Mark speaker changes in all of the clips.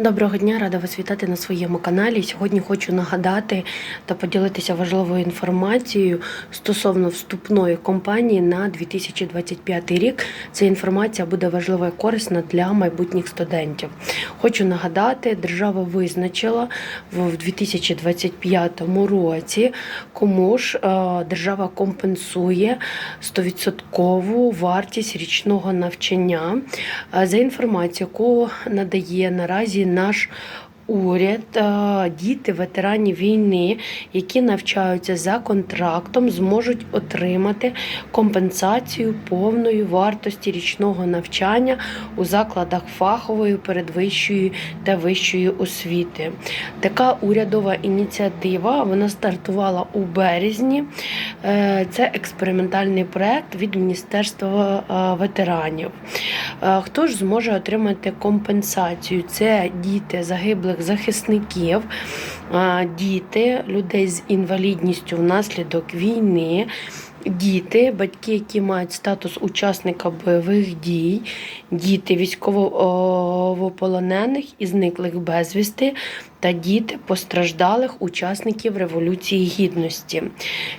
Speaker 1: Доброго дня, рада вас вітати на своєму каналі. Сьогодні хочу нагадати та поділитися важливою інформацією стосовно вступної кампанії на 2025 рік. Ця інформація буде важлива і корисна для майбутніх студентів. Хочу нагадати, держава визначила в 2025 році, кому ж е, держава компенсує 100% вартість річного навчання. Е, За інформацією, яку надає наразі наш уряд, е, діти ветеранів війни, які навчаються за контрактом, зможуть отримати компенсацію повної вартості річного навчання у закладах фахової, передвищої та вищої освіти. Така урядова ініціатива вона стартувала у березні. Е, Це експериментальний проект від Міністерства е, ветеранів. Е, Хто ж зможе отримати компенсацію? Це діти загиблих захисників, діти людей з інвалідністю внаслідок війни. Діти, батьки, які мають статус учасника бойових дій, діти військовополонених і зниклих безвісти, та діти постраждалих учасників Революції Гідності.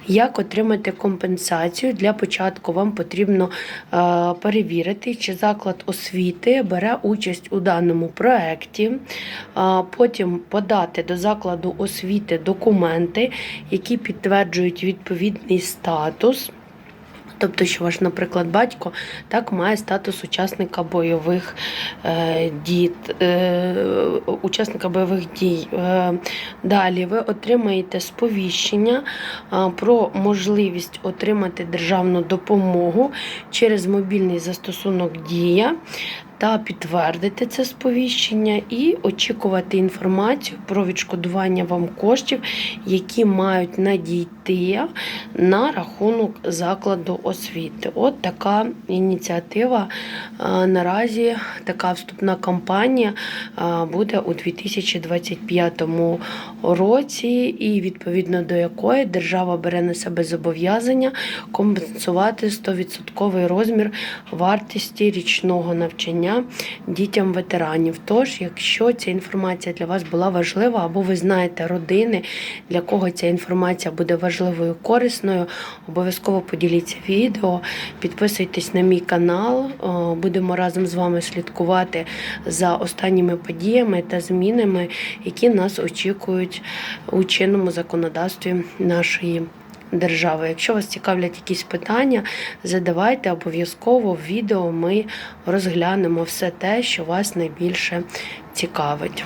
Speaker 1: Як отримати компенсацію? Для початку вам потрібно е, перевірити, чи заклад освіти бере участь у даному проєкті, потім подати до закладу освіти документи, які підтверджують відповідний статус. Тобто, що ваш, наприклад, батько так має статус учасника бойових е, дій, е, учасника бойових дій. Е, далі ви отримаєте сповіщення е, про можливість отримати державну допомогу через мобільний застосунок Дія. Та підтвердити це сповіщення і очікувати інформацію про відшкодування вам коштів, які мають надійти на рахунок закладу освіти. От така ініціатива. е, Наразі така вступна кампанія е, буде у 2025 році, і відповідно до якої держава бере на себе зобов'язання компенсувати 100% розмір вартості річного навчання дітям ветеранів. Тож, якщо ця інформація для вас була важлива, або ви знаєте родини, для кого ця інформація буде важливою, корисною, обов'язково поділіться відео, підписуйтесь на мій канал. Будемо разом з вами слідкувати за останніми подіями та змінами, які нас очікують у чинному законодавстві нашої. Держави. Якщо вас цікавлять якісь питання, задавайте обов'язково в відео. Ми розглянемо все те, що вас найбільше цікавить.